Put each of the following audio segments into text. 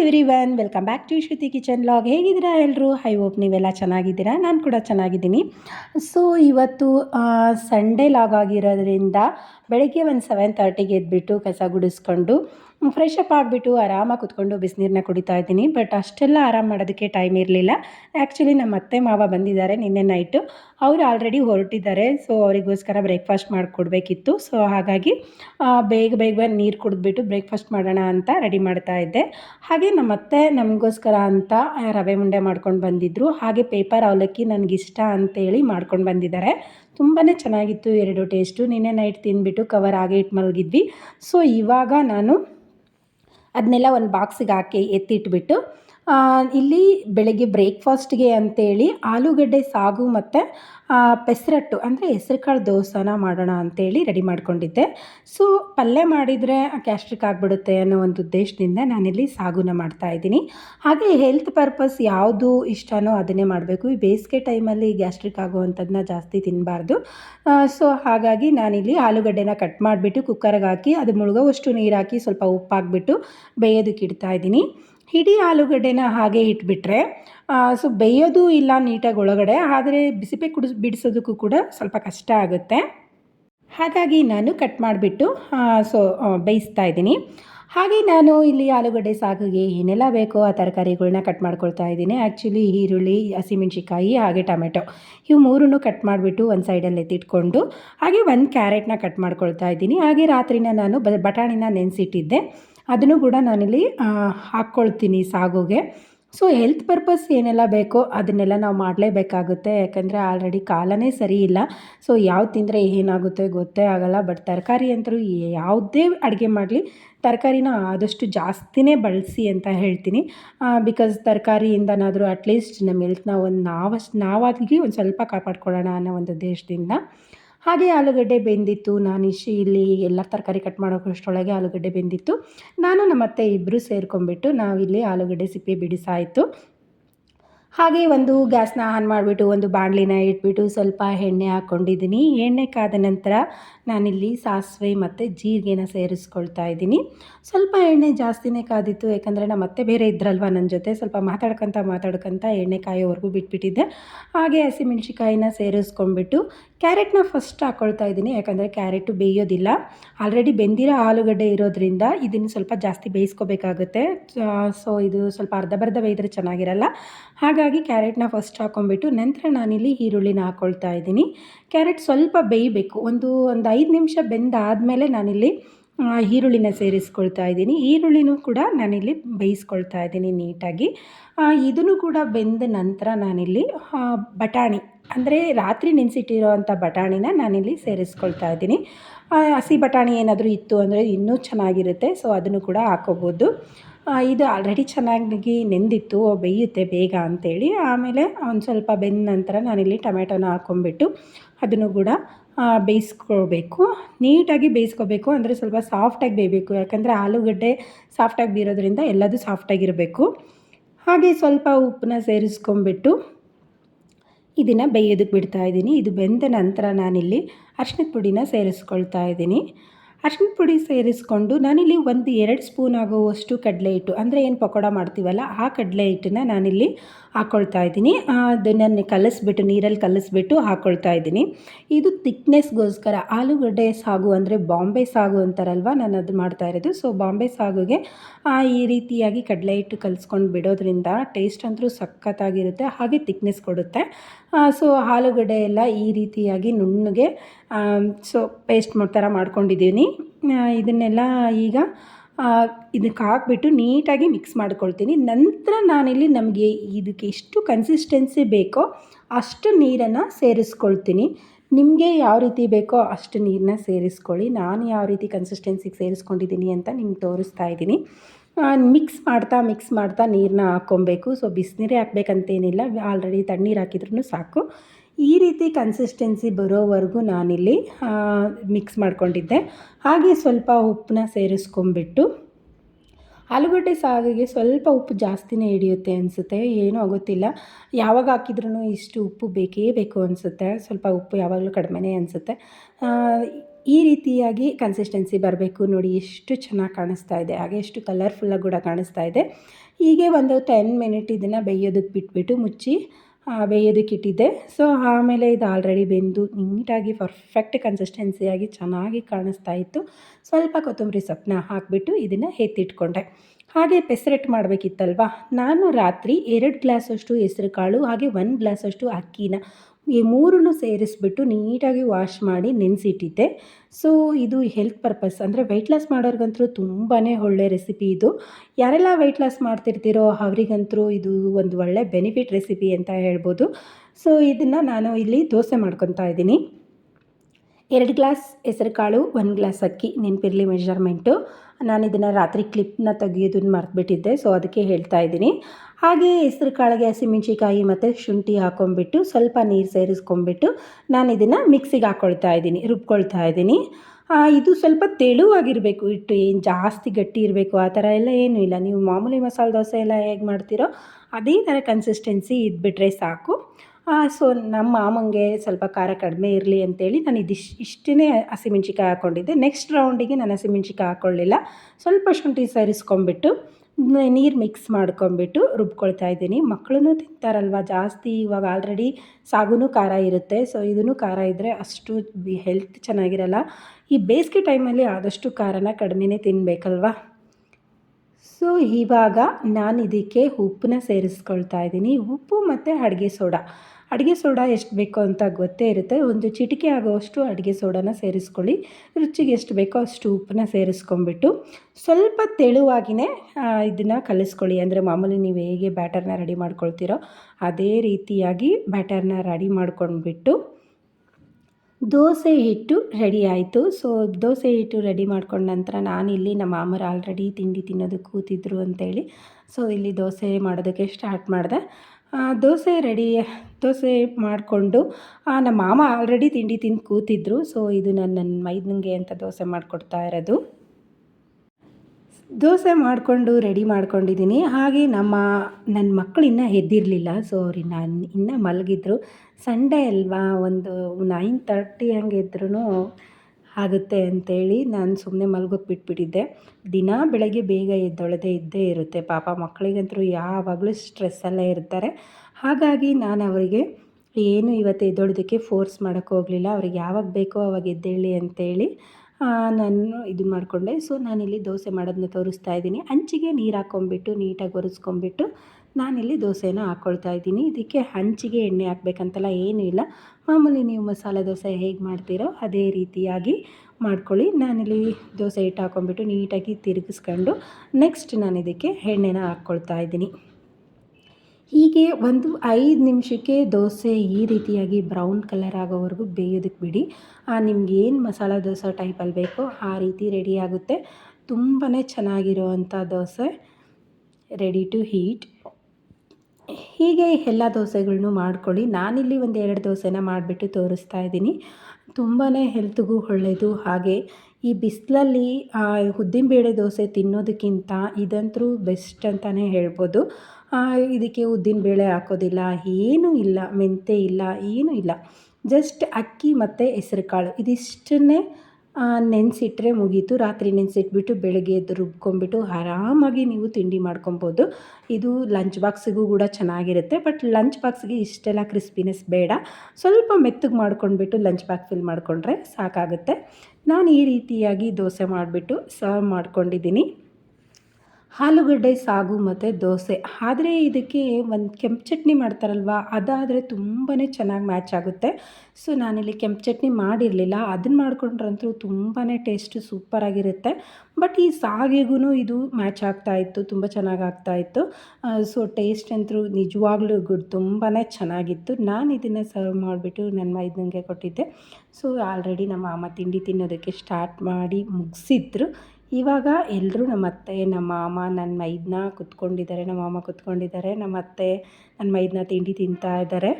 Everyone welcome back to Shruti kitchen vlog ಹೇಗಿದ್ದೀರಾ ಎಲ್ಲರೂ I hope ನೀವೆಲ್ಲ ಚೆನ್ನಾಗಿದ್ದೀರಾ? ನಾನು ಕೂಡ ಚೆನ್ನಾಗಿದ್ದೀನಿ. ಸೊ ಇವತ್ತು ಸಂಡೇ ಲಾಗ್ ಆಗಿರೋದ್ರಿಂದ ಬೆಳಗ್ಗೆ ಒಂದು ಸೆವೆನ್ ತರ್ಟಿಗೆ ಎದ್ಬಿಟ್ಟು ಕಸ ಗುಡಿಸ್ಕೊಂಡು ಫ್ರೆಶ್ ಅಪ್ ಆಗಿಬಿಟ್ಟು ಆರಾಮಾಗಿ ಕುತ್ಕೊಂಡು ಬಿಸಿನೀರನ್ನ ಕುಡಿತಾ ಇದ್ದೀನಿ. ಬಟ್ ಅಷ್ಟೆಲ್ಲ ಆರಾಮ ಮಾಡೋದಕ್ಕೆ ಟೈಮ್ ಇರಲಿಲ್ಲ. ಆ್ಯಕ್ಚುಲಿ ನಮ್ಮ ಅತ್ತೆ ಮಾವ ಬಂದಿದ್ದಾರೆ ನಿನ್ನೆ ನೈಟು ಅವರು ಆಲ್ರೆಡಿ ಹೊರಟಿದ್ದಾರೆ. ಸೊ ಅವರಿಗೋಸ್ಕರ ಬ್ರೇಕ್ಫಾಸ್ಟ್ ಮಾಡಿಕೊಡ್ಬೇಕಿತ್ತು. ಸೊ ಹಾಗಾಗಿ ಬೇಗ ಬೇಗ ನೀರು ಕುಡಿದ್ಬಿಟ್ಟು ಬ್ರೇಕ್ಫಾಸ್ಟ್ ಮಾಡೋಣ ಅಂತ ರೆಡಿ ಮಾಡ್ತಾ ಇದ್ದೆ. ಹಾಗೆ ನಮ್ಮ ಅತ್ತೆ ನಮಗೋಸ್ಕರ ಅಂತ ರವೆ ಮುಂಡೆ ಮಾಡ್ಕೊಂಡು ಬಂದಿದ್ದರು ಹಾಗೆ ಪೇಪರ್ ಅವಲಕ್ಕಿ ನನಗಿಷ್ಟ ಅಂತೇಳಿ ಮಾಡ್ಕೊಂಡು ಬಂದಿದ್ದಾರೆ. ತುಂಬಾ ಚೆನ್ನಾಗಿತ್ತು ಎರಡು ಟೇಸ್ಟು. ನಿನ್ನೆ ನೈಟ್ ತಿಂದ್ಬಿಟ್ಟು ಕವರ್ ಆಗಿ ಇಟ್ಟು ಮಲಗಿದ್ವಿ. ಸೊ ಇವಾಗ ನಾನು ಅದನ್ನೆಲ್ಲ ಒಂದು ಬಾಕ್ಸಿಗೆ ಹಾಕಿ ಎತ್ತಿಟ್ಬಿಟ್ಟು ಇಲ್ಲಿ ಬೆಳಗ್ಗೆ ಬ್ರೇಕ್ಫಾಸ್ಟ್ಗೆ ಅಂತೇಳಿ ಆಲೂಗಡ್ಡೆ, ಸಾಗು ಮತ್ತು ಪೆಸರಟ್ಟು ಅಂದರೆ ಹೆಸರುಕಾಳು ದೋಸೆನ ಮಾಡೋಣ ಅಂತೇಳಿ ರೆಡಿ ಮಾಡ್ಕೊಂಡಿದ್ದೆ. ಸೊ ಪಲ್ಯ ಮಾಡಿದರೆ ಗ್ಯಾಸ್ಟ್ರಿಕ್ ಆಗಿಬಿಡುತ್ತೆ ಅನ್ನೋ ಒಂದು ಉದ್ದೇಶದಿಂದ ನಾನಿಲ್ಲಿ ಸಾಗುನ ಮಾಡ್ತಾಯಿದ್ದೀನಿ ಹಾಗೆ ಹೆಲ್ತ್ ಪರ್ಪಸ್ ಯಾವುದು ಇಷ್ಟನೋ ಅದನ್ನೇ ಮಾಡಬೇಕು. ಈ ಬೇಸಿಗೆ ಟೈಮಲ್ಲಿ ಗ್ಯಾಸ್ಟ್ರಿಕ್ ಆಗುವಂಥದ್ದನ್ನ ಜಾಸ್ತಿ ತಿನ್ನಬಾರ್ದು ಸೊ ಹಾಗಾಗಿ ನಾನಿಲ್ಲಿ ಆಲೂಗಡ್ಡೆನ ಕಟ್ ಮಾಡಿಬಿಟ್ಟು ಕುಕ್ಕರ್ಗೆ ಹಾಕಿ, ಅದು ಮುಳುಗೋವಷ್ಟು ನೀರು ಹಾಕಿ ಸ್ವಲ್ಪ ಉಪ್ಪು ಹಾಕ್ಬಿಟ್ಟು ಬೇಯೋದಕ್ಕೆ ಇಡ್ತಾ ಇದ್ದೀನಿ. ಇಡೀ ಆಲೂಗಡ್ಡೆನ ಹಾಗೆ ಇಟ್ಬಿಟ್ರೆ ಸೊ ಬೇಯೋದು ಇಲ್ಲ ನೀಟಾಗಿ ಒಳಗಡೆ ಆದರೆ ಬಿಸಿಪೆ ಕುಡಿಸ್ ಬಿಡಿಸೋದಕ್ಕೂ ಕೂಡ ಸ್ವಲ್ಪ ಕಷ್ಟ ಆಗುತ್ತೆ. ಹಾಗಾಗಿ ನಾನು ಕಟ್ ಮಾಡಿಬಿಟ್ಟು ಸೊ ಬೇಯಿಸ್ತಾ ಇದ್ದೀನಿ. ಹಾಗೆ ನಾನು ಇಲ್ಲಿ ಆಲೂಗಡ್ಡೆ ಸಾಗಿಗೆ ಏನೆಲ್ಲ ಬೇಕೋ ಆ ತರಕಾರಿಗಳನ್ನ ಕಟ್ ಮಾಡ್ಕೊಳ್ತಾ ಇದ್ದೀನಿ. ಆ್ಯಕ್ಚುಲಿ ಈರುಳ್ಳಿ ಹಸಿಮೆಣ್ಸಿಕಾಯಿ ಹಾಗೆ ಟೊಮೆಟೊ, ಇವು ಮೂರನ್ನು ಕಟ್ ಮಾಡಿಬಿಟ್ಟು ಒಂದು ಸೈಡಲ್ಲಿ ಎತ್ತಿಟ್ಕೊಂಡು, ಹಾಗೆ ಒಂದು ಕ್ಯಾರೆಟ್ನ ಕಟ್ ಮಾಡ್ಕೊಳ್ತಾ ಇದ್ದೀನಿ. ಹಾಗೆ ರಾತ್ರಿನ ನಾನು ಬಟಾಣಿನ ನೆನೆಸಿಟ್ಟಿದ್ದೆ. ಅದನ್ನು ಕೂಡ ನಾನಿಲ್ಲಿ ಹಾಕ್ಕೊಳ್ತೀನಿ ಸಾಗುಗೆ. ಸೊ ಹೆಲ್ತ್ ಪರ್ಪಸ್ ಏನೆಲ್ಲ ಬೇಕೋ ಅದನ್ನೆಲ್ಲ ನಾವು ಮಾಡಲೇಬೇಕಾಗುತ್ತೆ. ಯಾಕಂದರೆ ಆಲ್ರೆಡಿ ಕಾಲನೇ ಸರಿ ಇಲ್ಲ. ಸೊ ಯಾವ್ದು ತಿಂದರೆ ಏನಾಗುತ್ತೆ ಗೊತ್ತೇ ಆಗಲ್ಲ. ಬಟ್ ತರಕಾರಿ ಅಂತರೂ ಯಾವುದೇ ಅಡುಗೆ ಮಾಡಲಿ, ತರಕಾರಿನ ಆದಷ್ಟು ಜಾಸ್ತಿನೇ ಬಳಸಿ ಅಂತ ಹೇಳ್ತೀನಿ. ಬಿಕಾಸ್ ತರಕಾರಿಯಿಂದನಾದರೂ ಅಟ್ಲೀಸ್ಟ್ ನಮ್ಮ ಹೆಲ್ತ್ನ ಒಂದು ನಾವಷ್ಟು ನಾವಾಗಿ ಒಂದು ಸ್ವಲ್ಪ ಕಾಪಾಡ್ಕೊಳ್ಳೋಣ ಅನ್ನೋ ಒಂದು ಉದ್ದೇಶದಿಂದ. ಹಾಗೆ ಆಲೂಗಡ್ಡೆ ಬೆಂದಿತ್ತು. ನಾನು ಇಶಿ, ಇಲ್ಲಿ ಎಲ್ಲ ತರಕಾರಿ ಕಟ್ ಮಾಡೋಕ್ಕಷ್ಟೊಳಗೆ ಆಲೂಗಡ್ಡೆ ಬೆಂದಿತ್ತು. ನಾನು ನಮ್ಮ ಅತ್ತೆ ಇಬ್ಬರು ಸೇರ್ಕೊಂಡ್ಬಿಟ್ಟು ನಾವಿಲ್ಲಿ ಆಲೂಗಡ್ಡೆ ಸಿಪ್ಪೆ ಬಿಡಿಸಾಯಿತು. ಹಾಗೆ ಒಂದು ಗ್ಯಾಸ್ನ ಆನ್ ಮಾಡಿಬಿಟ್ಟು ಒಂದು ಬಾಣಲಿನ ಇಟ್ಬಿಟ್ಟು ಸ್ವಲ್ಪ ಎಣ್ಣೆ ಹಾಕ್ಕೊಂಡಿದ್ದೀನಿ. ಎಣ್ಣೆ ಕಾದ ನಂತರ ನಾನಿಲ್ಲಿ ಸಾಸಿವೆ ಮತ್ತು ಜೀರಿಗೆನ ಸೇರಿಸ್ಕೊಳ್ತಾ ಇದ್ದೀನಿ. ಸ್ವಲ್ಪ ಎಣ್ಣೆ ಜಾಸ್ತಿನೇ ಕಾದಿತ್ತು, ಯಾಕಂದರೆ ನಮ್ಮ ಮತ್ತೆ ಬೇರೆ ಇದ್ರಲ್ವ ನನ್ನ ಜೊತೆ. ಸ್ವಲ್ಪ ಮಾತಾಡ್ಕೊತ ಮಾತಾಡ್ಕೊತ ಎಣ್ಣೆ ಕಾಯೋವರೆಗೂ ಬಿಟ್ಬಿಟ್ಟಿದ್ದೆ. ಹಾಗೆ ಹಸಿಮೆಣ್ಸಿಕಾಯಿನ ಸೇರಿಸ್ಕೊಂಡ್ಬಿಟ್ಟು ಕ್ಯಾರೆಟ್ನ ಫಸ್ಟ್ ಹಾಕ್ಕೊಳ್ತಾ ಇದ್ದೀನಿ, ಯಾಕಂದರೆ ಕ್ಯಾರೆಟು ಬೇಯೋದಿಲ್ಲ. ಆಲ್ರೆಡಿ ಬೆಂದಿರೋ ಆಲೂಗಡ್ಡೆ ಇರೋದ್ರಿಂದ ಇದನ್ನು ಸ್ವಲ್ಪ ಜಾಸ್ತಿ ಬೇಯಿಸ್ಕೋಬೇಕಾಗುತ್ತೆ. ಸೊ ಇದು ಸ್ವಲ್ಪ ಅರ್ಧ ಬರ್ಧ ಬೇಯಿದ್ರೆ ಚೆನ್ನಾಗಿರಲ್ಲ. ಹಾಗಾಗಿ ಕ್ಯಾರೆಟ್ನ ಫಸ್ಟ್ ಹಾಕ್ಕೊಂಡ್ಬಿಟ್ಟು ನಂತರ ನಾನಿಲ್ಲಿ ಈರುಳ್ಳಿನ ಹಾಕ್ಕೊಳ್ತಾ ಇದ್ದೀನಿ. ಕ್ಯಾರೆಟ್ ಸ್ವಲ್ಪ ಬೇಯಬೇಕು. ಒಂದು ಒಂದು ಐದು ನಿಮಿಷ ಬೆಂದಾದಮೇಲೆ ನಾನಿಲ್ಲಿ ಈರುಳ್ಳಿನ ಸೇರಿಸ್ಕೊಳ್ತಾ ಇದ್ದೀನಿ. ಈರುಳ್ಳಿನೂ ಕೂಡ ನಾನಿಲ್ಲಿ ಬೇಯಿಸ್ಕೊಳ್ತಾ ಇದ್ದೀನಿ ನೀಟಾಗಿ. ಇದನ್ನು ಕೂಡ ಬೆಂದ ನಂತರ ನಾನಿಲ್ಲಿ ಬಟಾಣಿ, ಅಂದರೆ ರಾತ್ರಿ ನೆನೆಸಿಟ್ಟಿರೋ ಅಂಥ ಬಟಾಣಿನ ನಾನಿಲ್ಲಿ ಸೇರಿಸ್ಕೊಳ್ತಾ ಇದ್ದೀನಿ. ಹಸಿ ಬಟಾಣಿ ಏನಾದರೂ ಇತ್ತು ಅಂದರೆ ಇನ್ನೂ ಚೆನ್ನಾಗಿರುತ್ತೆ, ಸೊ ಅದನ್ನು ಕೂಡ ಹಾಕೋಬೋದು. ಇದು ಆಲ್ರೆಡಿ ಚೆನ್ನಾಗಿ ನೆಂದಿತ್ತು, ಬೇಯುತ್ತೆ ಬೇಗ ಅಂತೇಳಿ. ಆಮೇಲೆ ಒಂದು ಸ್ವಲ್ಪ ಬೆಂದ ನಂತರ ನಾನಿಲ್ಲಿ ಟೊಮೆಟೊನ ಹಾಕ್ಕೊಂಬಿಟ್ಟು ಅದನ್ನು ಕೂಡ ಬೇಯಿಸ್ಕೊಬೇಕು ನೀಟಾಗಿ ಬೇಯಿಸ್ಕೋಬೇಕು ಅಂದರೆ ಸ್ವಲ್ಪ ಸಾಫ್ಟಾಗಿ ಬೇಯಬೇಕು. ಯಾಕಂದರೆ ಆಲೂಗಡ್ಡೆ ಸಾಫ್ಟಾಗಿ ಬೀರೋದ್ರಿಂದ ಎಲ್ಲದೂ ಸಾಫ್ಟಾಗಿರಬೇಕು ಹಾಗೆ ಸ್ವಲ್ಪ ಉಪ್ಪನ್ನ ಸೇರಿಸ್ಕೊಂಬಿಟ್ಟು ಇದನ್ನು ಬೇಯೋದಕ್ಕೆ ಬಿಡ್ತಾ ಇದ್ದೀನಿ. ಇದು ಬೆಂದ ನಂತರ ನಾನಿಲ್ಲಿ ಅರ್ಶಿನದ ಪುಡಿನ ಸೇರಿಸ್ಕೊಳ್ತಾ ಇದ್ದೀನಿ. ಅರ್ಶಿನದ ಪುಡಿ ಸೇರಿಸ್ಕೊಂಡು ನಾನಿಲ್ಲಿ ಒಂದು ಎರಡು ಸ್ಪೂನ್ ಆಗುವಷ್ಟು ಕಡಲೆ ಹಿಟ್ಟು, ಅಂದರೆ ಏನು ಪಕೋಡ ಮಾಡ್ತೀವಲ್ಲ ಆ ಕಡಲೆ ಹಿಟ್ಟನ್ನ ನಾನಿಲ್ಲಿ ಹಾಕ್ಕೊಳ್ತಾ ಇದ್ದೀನಿ. ಅದನ್ನು ಕಲಿಸ್ಬಿಟ್ಟು, ನೀರಲ್ಲಿ ಕಲಿಸ್ಬಿಟ್ಟು ಹಾಕ್ಕೊಳ್ತಾ ಇದ್ದೀನಿ. ಇದು ತಿಕ್ನೆಸ್ಗೋಸ್ಕರ, ಆಲೂಗಡ್ಡೆ ಸಾಗು ಅಂದರೆ ಬಾಂಬೆ ಸಾಗು ಅಂತಾರಲ್ವ, ನಾನು ಅದು ಮಾಡ್ತಾ ಇರೋದು. ಸೊ ಬಾಂಬೆ ಸಾಗುಗೆ ಈ ರೀತಿಯಾಗಿ ಕಡಲೆ ಹಿಟ್ಟು ಕಲಿಸ್ಕೊಂಡು ಬಿಡೋದ್ರಿಂದ ಟೇಸ್ಟ್ ಅಂತೂ ಸಖತ್ತಾಗಿರುತ್ತೆ, ಹಾಗೆ ತಿಕ್ನೆಸ್ ಕೊಡುತ್ತೆ. ಸೊ ಆಲೂಗಡ್ಡೆ ಎಲ್ಲ ಈ ರೀತಿಯಾಗಿ ನುಣ್ಣಗೆ ಸೊ ಪೇಸ್ಟ್ ಥರ ಮಾಡ್ಕೊಂಡಿದ್ದೀನಿ. ಇದನ್ನೆಲ್ಲ ಈಗ ಇದಕ್ಕೆ ಹಾಕ್ಬಿಟ್ಟು ನೀಟಾಗಿ ಮಿಕ್ಸ್ ಮಾಡ್ಕೊಳ್ತೀನಿ. ನಂತರ ನಾನಿಲ್ಲಿ ನಮಗೆ ಇದಕ್ಕೆ ಎಷ್ಟು ಕನ್ಸಿಸ್ಟೆನ್ಸಿ ಬೇಕೋ ಅಷ್ಟು ನೀರನ್ನು ಸೇರಿಸ್ಕೊಳ್ತೀನಿ. ನಿಮಗೆ ಯಾವ ರೀತಿ ಬೇಕೋ ಅಷ್ಟು ನೀರನ್ನ ಸೇರಿಸ್ಕೊಳ್ಳಿ. ನಾನು ಯಾವ ರೀತಿ ಕನ್ಸಿಸ್ಟೆನ್ಸಿಗೆ ಸೇರಿಸ್ಕೊಂಡಿದ್ದೀನಿ ಅಂತ ನಿಮ್ಗೆ ತೋರಿಸ್ತಾ ಇದ್ದೀನಿ. ಮಿಕ್ಸ್ ಮಾಡ್ತಾ ಮಿಕ್ಸ್ ಮಾಡ್ತಾ ನೀರನ್ನ ಹಾಕ್ಕೊಬೇಕು ಸೊ ಬಿಸಿನೀರೇ ಹಾಕ್ಬೇಕಂತೇನಿಲ್ಲ. ಆಲ್ರೆಡಿ ತಣ್ಣೀರು ಹಾಕಿದ್ರೂ ಸಾಕು. ಈ ರೀತಿ ಕನ್ಸಿಸ್ಟೆನ್ಸಿ ಬರೋವರೆಗೂ ನಾನಿಲ್ಲಿ ಮಿಕ್ಸ್ ಮಾಡ್ಕೊಂಡಿದ್ದೆ. ಹಾಗೆ ಸ್ವಲ್ಪ ಉಪ್ಪನ್ನ ಸೇರಿಸ್ಕೊಂಬಿಟ್ಟು ಆಲೂಗಡ್ಡೆ ಸಾಗಿಗೆ ಸ್ವಲ್ಪ ಉಪ್ಪು ಜಾಸ್ತಿನೇ ಹಿಡಿಯುತ್ತೆ ಅನಿಸುತ್ತೆ, ಏನೂ ಗೊತ್ತಿಲ್ಲ ಯಾವಾಗ ಹಾಕಿದ್ರೂ ಇಷ್ಟು ಉಪ್ಪು ಬೇಕೇ ಬೇಕು ಅನಿಸುತ್ತೆ, ಸ್ವಲ್ಪ ಉಪ್ಪು ಯಾವಾಗಲೂ ಕಡಿಮೆನೇ ಅನಿಸುತ್ತೆ. ಈ ರೀತಿಯಾಗಿ ಕನ್ಸಿಸ್ಟೆನ್ಸಿ ಬರಬೇಕು ನೋಡಿ, ಎಷ್ಟು ಚೆನ್ನಾಗಿ ಕಾಣಿಸ್ತಾ ಇದೆ, ಹಾಗೆ ಎಷ್ಟು ಕಲರ್ಫುಲ್ಲಾಗಿ ಕೂಡ ಕಾಣಿಸ್ತಾ ಇದೆ. ಹೀಗೆ ಒಂದು ಟೆನ್ ಮಿನಿಟ್ ಇದನ್ನು ಬೇಯೋದಕ್ಕೆ ಬಿಟ್ಬಿಟ್ಟು ಮುಚ್ಚಿ ಬೇಯೋದಕ್ಕೆ ಇಟ್ಟಿದ್ದೆ ಸೊ ಆಮೇಲೆ ಇದು ಆಲ್ರೆಡಿ ಬೆಂದು ನೀಟಾಗಿ ಪರ್ಫೆಕ್ಟ್ ಕನ್ಸಿಸ್ಟೆನ್ಸಿಯಾಗಿ ಚೆನ್ನಾಗಿ ಕಾಣಿಸ್ತಾ ಇತ್ತು. ಸ್ವಲ್ಪ ಕೊತ್ತಂಬರಿ ಸೊಪ್ಪನ್ನ ಹಾಕಿಬಿಟ್ಟು ಇದನ್ನು ಎತ್ತಿಟ್ಕೊಂಡೆ. ಹಾಗೆ ಪೆಸರೆಟ್ ಮಾಡಬೇಕಿತ್ತಲ್ವ? ನಾನು ರಾತ್ರಿ ಎರಡು ಗ್ಲಾಸಷ್ಟು ಹೆಸರು ಕಾಳು ಹಾಗೆ ಒಂದು ಗ್ಲಾಸಷ್ಟು ಅಕ್ಕಿನ ಈ ಮೂರನ್ನು ಸೇರಿಸ್ಬಿಟ್ಟು ನೀಟಾಗಿ ವಾಶ್ ಮಾಡಿ ನೆನೆಸಿಟ್ಟಿದ್ದೆ. ಸೊ ಇದು ಹೆಲ್ತ್ ಪರ್ಪಸ್ ಅಂದರೆ ವೆಯ್ಟ್ ಲಾಸ್ ಮಾಡೋರಿಗಂತೂ ತುಂಬಾ ಒಳ್ಳೆ ರೆಸಿಪಿ ಇದು. ಯಾರೆಲ್ಲ ವೆಯ್ಟ್ ಲಾಸ್ ಮಾಡ್ತಿರ್ತೀರೋ ಅವರಿಗಂತೂ ಇದು ಒಂದು ಒಳ್ಳೆ ಬೆನಿಫಿಟ್ ರೆಸಿಪಿ ಅಂತ ಹೇಳ್ಬೋದು. ಸೊ ಇದನ್ನು ನಾನು ಇಲ್ಲಿ ದೋಸೆ ಮಾಡ್ಕೊತಾ ಇದ್ದೀನಿ. ಎರಡು ಗ್ಲಾಸ್ ಹೆಸರು ಕಾಳು, ಒಂದು ಗ್ಲಾಸ್ ಅಕ್ಕಿ, ನೆನಪಿರಲಿ ಮೆಷರ್ಮೆಂಟು ನಾನು ಇದನ್ನು ರಾತ್ರಿ ಕ್ಲಿಪ್ನ ತೆಗೆಯೋದನ್ನು ಮರ್ತುಬಿಟ್ಟಿದ್ದೆ ಸೊ ಅದಕ್ಕೆ ಹೇಳ್ತಾ ಇದ್ದೀನಿ. ಹಾಗೆ ಹೆಸ್ರು ಕಾಳಿಗೆ ಹಸಿಮೆಣ್ಸಿಕಾಯಿ ಮತ್ತು ಶುಂಠಿ ಹಾಕ್ಕೊಂಬಿಟ್ಟು ಸ್ವಲ್ಪ ನೀರು ಸೇರಿಸ್ಕೊಂಬಿಟ್ಟು ನಾನು ಇದನ್ನು ಮಿಕ್ಸಿಗೆ ಹಾಕ್ಕೊಳ್ತಾ ಇದ್ದೀನಿ, ರುಬ್ಕೊಳ್ತಾ ಇದ್ದೀನಿ. ಇದು ಸ್ವಲ್ಪ ತೆಳುವಾಗಿರಬೇಕು, ಹಿಟ್ಟು ಏನು ಜಾಸ್ತಿ ಗಟ್ಟಿ ಇರಬೇಕು, ಆ ಥರ ಎಲ್ಲ ಏನೂ ಇಲ್ಲ. ನೀವು ಮಾಮೂಲಿ ಮಸಾಲೆ ದೋಸೆ ಎಲ್ಲ ಹೇಗೆ ಮಾಡ್ತೀರೋ ಅದೇ ಥರ ಕನ್ಸಿಸ್ಟೆನ್ಸಿ ಇದ್ಬಿಟ್ರೆ ಸಾಕು. ಸೊ ನಮ್ಮ ಮಾಮಂಗೆ ಸ್ವಲ್ಪ ಖಾರ ಕಡಿಮೆ ಇರಲಿ ಅಂತೇಳಿ ನಾನು ಇದಿಶ್ ಇಷ್ಟೇ ಹಸಿಮೆಣ್ಸಿಕಾಯಿ ಹಾಕ್ಕೊಂಡಿದ್ದೆ ನೆಕ್ಸ್ಟ್ ರೌಂಡಿಗೆ ನಾನು ಹಸಿಮೆಣ್ಸಿಕಾಯಿ ಹಾಕ್ಕೊಳ್ಳಿಲ್ಲ ಸ್ವಲ್ಪ ಶುಂಠಿ ಸೇರಿಸ್ಕೊಂಬಿಟ್ಟು ನೀರು ಮಿಕ್ಸ್ ಮಾಡ್ಕೊಂಬಿಟ್ಟು ರುಬ್ಕೊಳ್ತಾ ಇದ್ದೀನಿ. ಮಕ್ಕಳೂ ತಿಂತಾರಲ್ವ? ಜಾಸ್ತಿ ಇವಾಗ ಆಲ್ರೆಡಿ ಸಾಗುನು ಖಾರ ಇರುತ್ತೆ. ಸೊ ಇದೂ ಖಾರ ಇದ್ದರೆ ಅಷ್ಟು ಹೆಲ್ತ್ ಚೆನ್ನಾಗಿರಲ್ಲ. ಈ ಬೇಸಿಗೆ ಟೈಮಲ್ಲಿ ಆದಷ್ಟು ಖಾರನ ಕಡಿಮೆನೇ ತಿನ್ನಬೇಕಲ್ವಾ ಸೊ ಇವಾಗ ನಾನು ಇದಕ್ಕೆ ಉಪ್ಪನ್ನ ಸೇರಿಸ್ಕೊಳ್ತಾ ಇದ್ದೀನಿ. ಉಪ್ಪು ಮತ್ತು ಅಡುಗೆ ಸೋಡಾ. ಅಡುಗೆ ಸೋಡಾ ಎಷ್ಟು ಬೇಕೋ ಅಂತ ಗೊತ್ತೇ ಇರುತ್ತೆ. ಒಂದು ಚಿಟಿಕೆ ಆಗೋವಷ್ಟು ಅಡುಗೆ ಸೋಡಾನ ಸೇರಿಸ್ಕೊಳ್ಳಿ. ರುಚಿಗೆ ಎಷ್ಟು ಬೇಕೋ ಅಷ್ಟು ಉಪ್ಪನ್ನ ಸೇರಿಸ್ಕೊಂಬಿಟ್ಟು ಸ್ವಲ್ಪ ತೆಳುವಾಗಿಯೇ ಇದನ್ನು ಕಲಿಸ್ಕೊಳ್ಳಿ. ಅಂದರೆ ಮಾಮೂಲಿ ನೀವು ಹೇಗೆ ಬ್ಯಾಟರ್ನ ರೆಡಿ ಮಾಡ್ಕೊಳ್ತೀರೋ ಅದೇ ರೀತಿಯಾಗಿ ಬ್ಯಾಟರ್ನ ರೆಡಿ ಮಾಡ್ಕೊಂಡ್ಬಿಟ್ಟು ದೋಸೆ ಹಿಟ್ಟು ರೆಡಿ ಆಯಿತು. ಸೊ ದೋಸೆ ಹಿಟ್ಟು ರೆಡಿ ಮಾಡ್ಕೊಂಡ ನಂತರ ನಾನಿಲ್ಲಿ ನಮ್ಮ ಮಾಮರು ಆಲ್ರೆಡಿ ತಿಂಡಿ ತಿನ್ನೋದು ಕೂತಿದ್ರು ಅಂತೇಳಿ ಸೊ ಇಲ್ಲಿ ದೋಸೆ ಮಾಡೋದಕ್ಕೆ ಸ್ಟಾರ್ಟ್ ಮಾಡಿದೆ. ದೋಸೆ ರೆಡಿ, ದೋಸೆ ಮಾಡಿಕೊಂಡು ನಮ್ಮ ಮಾಮ ಆಲ್ರೆಡಿ ತಿಂಡಿ ತಿಂದು ಕೂತಿದ್ರು ಸೊ ಇದು ನನ್ನ ನನ್ನ ಮೈದನಿಗೆ ಅಂತ ದೋಸೆ ಮಾಡಿಕೊಡ್ತಾ ಇರೋದು. ದೋಸೆ ಮಾಡಿಕೊಂಡು ರೆಡಿ ಮಾಡ್ಕೊಂಡಿದ್ದೀನಿ ಹಾಗೆ ನಮ್ಮ ನನ್ನ ಮಕ್ಕಳು ಇನ್ನೂ ಎದ್ದಿರಲಿಲ್ಲ ಸೊ ಅವ್ರು ನಾನು ಇನ್ನೂ ಮಲಗಿದ್ರು. ಸಂಡೇ ಅಲ್ವಾ, ಒಂದು ನೈನ್ ತರ್ಟಿ ಹಂಗೆ ಇದ್ರೂ ಆಗುತ್ತೆ ಅಂತೇಳಿ ನಾನು ಸುಮ್ಮನೆ ಮಲ್ಗೋಕೆ ಬಿಟ್ಬಿಟ್ಟಿದ್ದೆ ದಿನ ಬೆಳಗ್ಗೆ ಬೇಗ ಎದ್ದೊಳದೆ ಇದ್ದೇ ಇರುತ್ತೆ. ಪಾಪ ಮಕ್ಕಳಿಗಂತೂ ಯಾವಾಗಲೂ ಸ್ಟ್ರೆಸ್ಸಲ್ಲೇ ಇರ್ತಾರೆ. ಹಾಗಾಗಿ ನಾನು ಅವರಿಗೆ, ಏನು ಇವತ್ತು ಎದ್ದೊಳೋದಕ್ಕೆ ಫೋರ್ಸ್ ಮಾಡೋಕ್ಕೆ ಹೋಗಲಿಲ್ಲ. ಅವ್ರಿಗೆ ಯಾವಾಗ ಬೇಕೋ ಅವಾಗ ಎದ್ದೇಳಿ ಅಂತೇಳಿ ನಾನು ಇದು ಮಾಡಿಕೊಂಡೆ. ಸೊ ನಾನಿಲ್ಲಿ ದೋಸೆ ಮಾಡೋದನ್ನ ತೋರಿಸ್ತಾ ಇದ್ದೀನಿ. ಹಂಚಿಗೆ ನೀರು ಹಾಕ್ಕೊಂಬಿಟ್ಟು ನೀಟಾಗಿ ಒರೆಸ್ಕೊಂಬಿಟ್ಟು ನಾನಿಲ್ಲಿ ದೋಸೆನ ಹಾಕ್ಕೊಳ್ತಾ ಇದ್ದೀನಿ. ಇದಕ್ಕೆ ಹಂಚಿಗೆ ಎಣ್ಣೆ ಹಾಕ್ಬೇಕಂತೆಲ್ಲ ಏನೂ ಇಲ್ಲ. ಮಾಮೂಲಿ ನೀವು ಮಸಾಲೆ ದೋಸೆ ಹೇಗೆ ಮಾಡ್ತೀರೋ ಅದೇ ರೀತಿಯಾಗಿ ಮಾಡ್ಕೊಳ್ಳಿ. ನಾನಿಲ್ಲಿ ದೋಸೆ ಹಿಟ್ಟು ಹಾಕ್ಕೊಂಬಿಟ್ಟು ನೀಟಾಗಿ ತಿರುಗಿಸ್ಕೊಂಡು ನೆಕ್ಸ್ಟ್ ನಾನು ಇದಕ್ಕೆ ಎಣ್ಣೆನ ಹಾಕ್ಕೊಳ್ತಾ ಇದ್ದೀನಿ. ಹೀಗೆ ಒಂದು ಐದು ನಿಮಿಷಕ್ಕೆ ದೋಸೆ ಈ ರೀತಿಯಾಗಿ ಬ್ರೌನ್ ಕಲರ್ ಆಗೋವರೆಗೂ ಬೇಯೋದಕ್ಕೆ ಬಿಡಿ. ನಿಮ್ಗೆ ಏನು ಮಸಾಲೆ ದೋಸೆ ಟೈಪಲ್ಲಿ ಬೇಕೋ ಆ ರೀತಿ ರೆಡಿ ಆಗುತ್ತೆ. ತುಂಬಾ ಚೆನ್ನಾಗಿರುವಂಥ ದೋಸೆ ರೆಡಿ ಟು ಹೀಟ್ ಹೀಗೆ ಎಲ್ಲ ದೋಸೆಗಳನ್ನೂ ಮಾಡ್ಕೊಳ್ಳಿ. ನಾನಿಲ್ಲಿ ಒಂದು ಎರಡು ದೋಸೆನ ಮಾಡಿಬಿಟ್ಟು ತೋರಿಸ್ತಾ ಇದ್ದೀನಿ. ತುಂಬಾ ಹೆಲ್ತ್ಗೂ ಒಳ್ಳೆಯದು ಹಾಗೆ ಈ ಬಿಸಿಲಲ್ಲಿ ಉದ್ದಿನಬೇಳೆ ದೋಸೆ ತಿನ್ನೋದಕ್ಕಿಂತ ಇದಂತೂ ಬೆಸ್ಟ್ ಅಂತಲೇ ಹೇಳ್ಬೋದು. ಇದಕ್ಕೆ ಉದ್ದಿನ ಬೇಳೆ ಹಾಕೋದಿಲ್ಲ. ಏನೂ ಇಲ್ಲ, ಮೆಂತೆ ಇಲ್ಲ, ಏನೂ ಇಲ್ಲ. ಜಸ್ಟ್ ಅಕ್ಕಿ ಮತ್ತು ಹೆಸ್ರುಕಾಳು. ಇದಿಷ್ಟನ್ನೇ ನೆನೆಸಿಟ್ರೆ ಮುಗೀತು. ರಾತ್ರಿ ನೆನೆಸಿಟ್ಬಿಟ್ಟು ಬೆಳಗ್ಗೆ ಎದ್ದು ರುಬ್ಕೊಂಬಿಟ್ಟು ಆರಾಮಾಗಿ ನೀವು ತಿಂಡಿ ಮಾಡ್ಕೊಬೋದು. ಇದು ಲಂಚ್ ಬಾಕ್ಸಿಗೂ ಕೂಡ ಚೆನ್ನಾಗಿರುತ್ತೆ. ಬಟ್ ಲಂಚ್ ಬಾಕ್ಸ್ಗೆ ಇಷ್ಟೆಲ್ಲ ಕ್ರಿಸ್ಪಿನೆಸ್ ಬೇಡ. ಸ್ವಲ್ಪ ಮೆತ್ತಗೆ ಮಾಡ್ಕೊಂಡ್ಬಿಟ್ಟು ಲಂಚ್ ಬಾಕ್ಸ್ ಫಿಲ್ ಮಾಡಿಕೊಂಡ್ರೆ ಸಾಕಾಗುತ್ತೆ. ನಾನು ಈ ರೀತಿಯಾಗಿ ದೋಸೆ ಮಾಡಿಬಿಟ್ಟು ಸರ್ವ್ ಮಾಡ್ಕೊಂಡಿದ್ದೀನಿ. ಆಲೂಗಡ್ಡೆ ಸಾಗು ಮತ್ತು ದೋಸೆ. ಆದರೆ ಇದಕ್ಕೆ ಒಂದು ಕೆಂಪು ಚಟ್ನಿ ಮಾಡ್ತಾರಲ್ವ? ಅದಾದರೆ ತುಂಬಾ ಚೆನ್ನಾಗಿ ಮ್ಯಾಚ್ ಆಗುತ್ತೆ. ಸೊ ನಾನಿಲ್ಲಿ ಕೆಂಪು ಚಟ್ನಿ ಮಾಡಿರಲಿಲ್ಲ. ಅದನ್ನು ಮಾಡ್ಕೊಂಡ್ರಂತೂ ತುಂಬಾ ಟೇಸ್ಟ್ ಸೂಪರಾಗಿರುತ್ತೆ ಬಟ್ ಈ ಸಾಗಿಗೂ ಇದು ಮ್ಯಾಚ್ ಆಗ್ತಾ ಇತ್ತು. ತುಂಬ ಚೆನ್ನಾಗಿ ಆಗ್ತಾ ಇತ್ತು. ಸೊ ಟೇಸ್ಟ್ ಅಂತೂ ನಿಜವಾಗ್ಲೂ ಗುಡ್ ತುಂಬಾ ಚೆನ್ನಾಗಿತ್ತು. ನಾನು ಇದನ್ನು ಸರ್ವ್ ಮಾಡಿಬಿಟ್ಟು ನನ್ನ ಮೈದನಿಗೆ ಕೊಟ್ಟಿದ್ದೆ. ಸೊ ಆಲ್ರೆಡಿ ನಮ್ಮ ಅಮ್ಮ ತಿಂಡಿ ತಿನ್ನೋದಕ್ಕೆ ಸ್ಟಾರ್ಟ್ ಮಾಡಿ ಮುಗಿಸಿದ್ರು. ಇವಾಗ ಎಲ್ಲರೂ ನಮ್ಮ ಅತ್ತೆ, ನಮ್ಮ ಮಾಮ ನನ್ನ ಮೈದನ ಕುತ್ಕೊಂಡಿದ್ದಾರೆ, ನಮ್ಮ ಮಾಮ ಕುತ್ಕೊಂಡಿದ್ದಾರೆ, ನಮ್ಮ ಅತ್ತೆ ನನ್ನ ಮೈದನ ತಿಂಡಿ ತಿಂತಾ ಇದ್ದಾರೆ.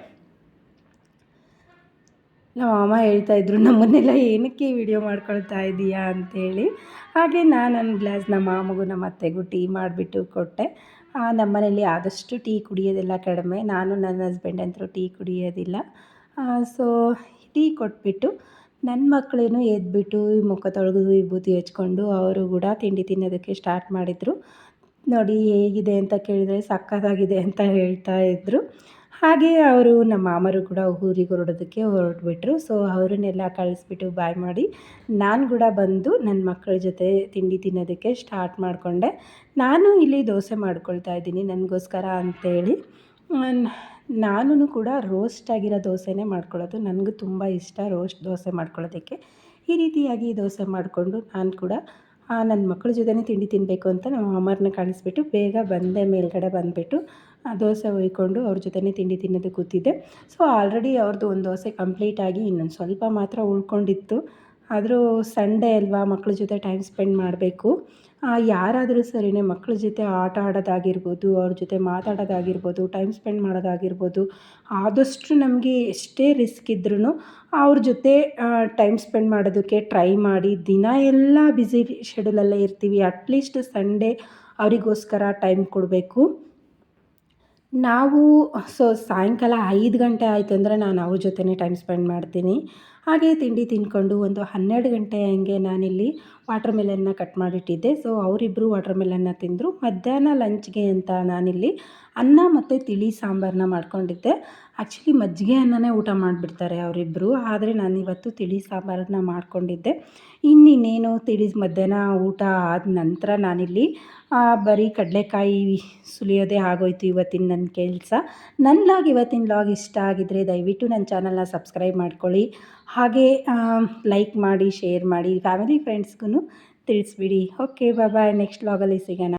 ನಮ್ಮ ಮಾಮ ಹೇಳ್ತಾಯಿದ್ರು ನಮ್ಮನ್ನೆಲ್ಲ ಏನಕ್ಕೆ ವಿಡಿಯೋ ಮಾಡ್ಕೊಳ್ತಾ ಇದ್ದೀಯಾ ಅಂತೇಳಿ. ಹಾಗೆ ನಾನು ನನ್ನ ಗ್ಲಾಸ್ ನಮ್ಮ ಮಾಮಗೂ ನಮ್ಮ ಅತ್ತೆಗೂ ಟೀ ಮಾಡಿಬಿಟ್ಟು ಕೊಟ್ಟೆ. ನಮ್ಮ ಮನೇಲಿ ಆದಷ್ಟು ಟೀ ಕುಡಿಯೋದೆಲ್ಲ ಕಡಿಮೆ. ನಾನು ನನ್ನ ಹಸ್ಬೆಂಡ್ ಅಂತೂ ಟೀ ಕುಡಿಯೋದಿಲ್ಲ. ಸೊ, ಟೀ ಕೊಟ್ಬಿಟ್ಟು ನನ್ನ ಮಕ್ಕಳೇನು ಎದ್ಬಿಟ್ಟು ಮುಖ ತೊಳೆದು ವಿಭೂತಿ ಹಚ್ಕೊಂಡು ಅವರು ಕೂಡ ತಿಂಡಿ ತಿನ್ನೋದಕ್ಕೆ ಸ್ಟಾರ್ಟ್ ಮಾಡಿದರು. ನೋಡಿ ಹೇಗಿದೆ ಅಂತ ಕೇಳಿದರೆ ಸಕ್ಕತ್ತಾಗಿದೆ ಅಂತ ಹೇಳ್ತಾ ಇದ್ದರು ಹಾಗೆ ಅವರು ನಮ್ಮ ಮಾಮರು ಕೂಡ ಊರಿಗೆ ಹೊರಡೋದಕ್ಕೆ ಹೊರಟ್ಬಿಟ್ರು. ಸೊ ಅವರನ್ನೆಲ್ಲ ಕಳಿಸ್ಬಿಟ್ಟು ಬಾಯ್ ಮಾಡಿ ನಾನು ಕೂಡ ಬಂದು ನನ್ನ ಮಕ್ಕಳ ಜೊತೆ ತಿಂಡಿ ತಿನ್ನೋದಕ್ಕೆ ಸ್ಟಾರ್ಟ್ ಮಾಡಿಕೊಂಡೆ. ನಾನು ಇಲ್ಲಿ ದೋಸೆ ಮಾಡ್ಕೊಳ್ತಾ ಇದ್ದೀನಿ, ನನಗೋಸ್ಕರ ಅಂತೇಳಿ. ನಾನು ಕೂಡ ರೋಸ್ಟ್ ಆಗಿರೋ ದೋಸೆನೇ ಮಾಡ್ಕೊಳ್ಳೋದು. ನನಗೂ ತುಂಬ ಇಷ್ಟ ರೋಸ್ಟ್ ದೋಸೆ ಮಾಡ್ಕೊಳ್ಳೋದಕ್ಕೆ. ಈ ರೀತಿಯಾಗಿ ದೋಸೆ ಮಾಡಿಕೊಂಡು ನಾನು ಕೂಡ ನನ್ನ ಮಕ್ಕಳ ಜೊತೆನೇ ತಿಂಡಿ ತಿನ್ನಬೇಕು ಅಂತ ನಮ್ಮ ಅಮ್ಮರನ್ನ ಕಾಣಿಸ್ಬಿಟ್ಟು ಬೇಗ ಬಂದೆ, ಮೇಲ್ಗಡೆ ಬಂದುಬಿಟ್ಟು ದೋಸೆ ಒಯ್ಕೊಂಡು ಅವ್ರ ಜೊತೆನೇ ತಿಂಡಿ ತಿನ್ನೋದು ಕೂತಿದ್ದೆ. ಸೊ, ಆಲ್ರೆಡಿ ಅವ್ರದ್ದು ಒಂದು ದೋಸೆ ಕಂಪ್ಲೀಟಾಗಿ ಇನ್ನೊಂದು ಸ್ವಲ್ಪ ಮಾತ್ರ ಉಳ್ಕೊಂಡಿತ್ತು. ಆದರೂ ಸಂಡೇ ಅಲ್ವಾ ಮಕ್ಕಳ ಜೊತೆ ಟೈಮ್ ಸ್ಪೆಂಡ್ ಮಾಡಬೇಕು. ಯಾರಾದರೂ ಸರಿಯೇ ಮಕ್ಕಳ ಜೊತೆ ಆಟ ಆಡೋದಾಗಿರ್ಬೋದು, ಅವ್ರ ಜೊತೆ ಮಾತಾಡೋದಾಗಿರ್ಬೋದು ಟೈಮ್ ಸ್ಪೆಂಡ್ ಮಾಡೋದಾಗಿರ್ಬೋದು, ಆದಷ್ಟು ನಮಗೆ ಎಷ್ಟೇ ರಿಸ್ಕ್ ಇದ್ರೂ ಅವ್ರ ಜೊತೆ ಟೈಮ್ ಸ್ಪೆಂಡ್ ಮಾಡೋದಕ್ಕೆ ಟ್ರೈ ಮಾಡಿ, ದಿನ ಎಲ್ಲ ಬ್ಯುಸಿ ಶೆಡ್ಯೂಲಲ್ಲೇ ಇರ್ತೀವಿ. ಅಟ್ಲೀಸ್ಟ್ ಸಂಡೇ ಅವರಿಗೋಸ್ಕರ ಟೈಮ್ ಕೊಡಬೇಕು. ನಾವು ಸೊ ಸಾಯಂಕಾಲ ಐದು ಗಂಟೆ ಆಯಿತು ಅಂದರೆ ನಾನು ಅವ್ರ ಜೊತೆನೇ ಟೈಮ್ ಸ್ಪೆಂಡ್ ಮಾಡ್ತೀನಿ. ಹಾಗೆ ತಿಂಡಿ ತಿಂದ್ಕೊಂಡು ಒಂದು ಹನ್ನೆರಡು ಗಂಟೆ ಹಂಗೆ ನಾನಿಲ್ಲಿ ವಾಟರ್ ಮೆಲನ್ನ ಕಟ್ ಮಾಡಿಟ್ಟಿದ್ದೆ. ಸೊ ಅವರಿಬ್ಬರು ವಾಟರ್ ಮೆಲನ್ನ ತಿಂದರು. ಮಧ್ಯಾಹ್ನ ಲಂಚ್ಗೆ ಅಂತ ನಾನಿಲ್ಲಿ ಅನ್ನ ಮತ್ತು ತಿಳಿ ಸಾಂಬಾರನ್ನ ಮಾಡ್ಕೊಂಡಿದ್ದೆ. ಆ್ಯಕ್ಚುಲಿ ಮಜ್ಜಿಗೆ ಅನ್ನನೇ ಊಟ ಮಾಡಿಬಿಡ್ತಾರೆ ಅವರಿಬ್ಬರು ಆದರೆ ನಾನು ಇವತ್ತು ತಿಳಿ ಸಾಂಬಾರನ್ನ ಮಾಡ್ಕೊಂಡಿದ್ದೆ. ಇನ್ನಿನ್ನೇನು ತಿಳಿ ಮಧ್ಯಾಹ್ನ ಊಟ ಆದ ನಂತರ ನಾನಿಲ್ಲಿ ಬರೀ ಕಡಲೆಕಾಯಿ ಸುಲಿಯೋದೇ ಆಗೋಯ್ತು ಇವತ್ತಿನ ನನ್ನ ಕೆಲಸ. ನನ್ನ ಲಾಗ್ ಇವತ್ತಿನ ಲಾಗ್ ಇಷ್ಟ ಆಗಿದ್ದರೆ ದಯವಿಟ್ಟು ನನ್ನ ಚಾನಲ್ನ ಸಬ್ಸ್ಕ್ರೈಬ್ ಮಾಡ್ಕೊಳ್ಳಿ. ಹಾಗೆ ಲೈಕ್ ಮಾಡಿ, ಶೇರ್ ಮಾಡಿ, ಫ್ಯಾಮಿಲಿ ಫ್ರೆಂಡ್ಸ್ಗೂ ತಿಳಿಸ್ಬಿಡಿ. Okay bye. ನೆಕ್ಸ್ಟ್ ಲಾಗಲ್ಲಿ ಸಿಗೋಣ.